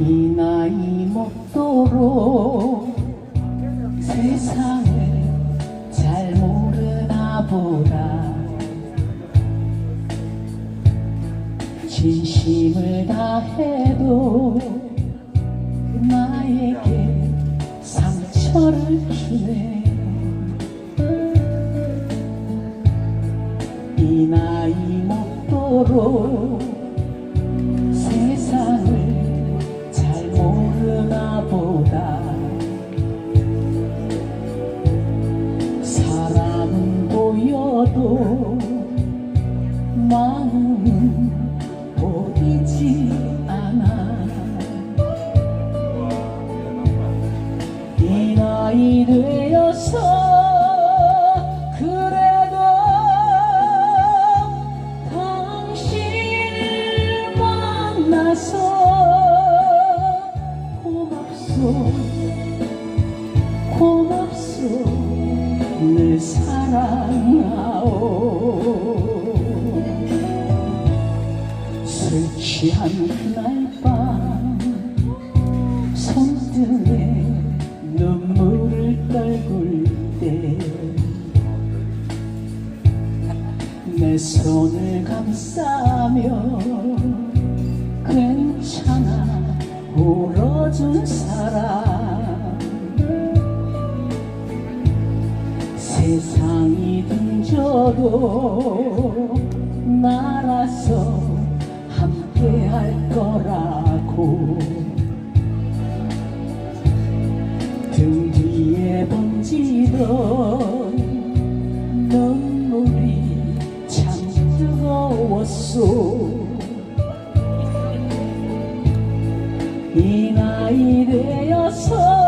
나이 먹도록 세상을 잘 모르나 보다 진심을 다해도 나에게 상처를 주네. 이 나이 먹도록 보여도 마음은 보이지 않아. 이 나이 되어서 그래도 당신을 만나서 고맙소 사랑하오. 술 취한 그날 밤 손등에 눈물을 떨굴 때 내 손을 감싸며 괜찮아 울어준 사람 세상이 등져도 날아서 함께 할 거라고. 등 뒤에 번지던 눈물이 참 뜨거웠소. 이 나이 되어서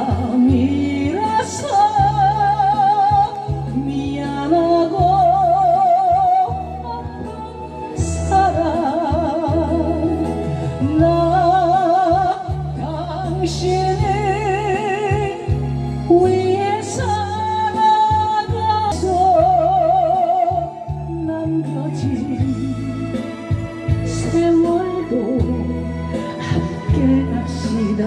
당신을 위해 살아가서 남겨진 세월도 함께 갑시다.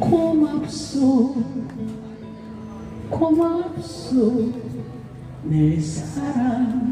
고맙소 고맙소 내 사랑하오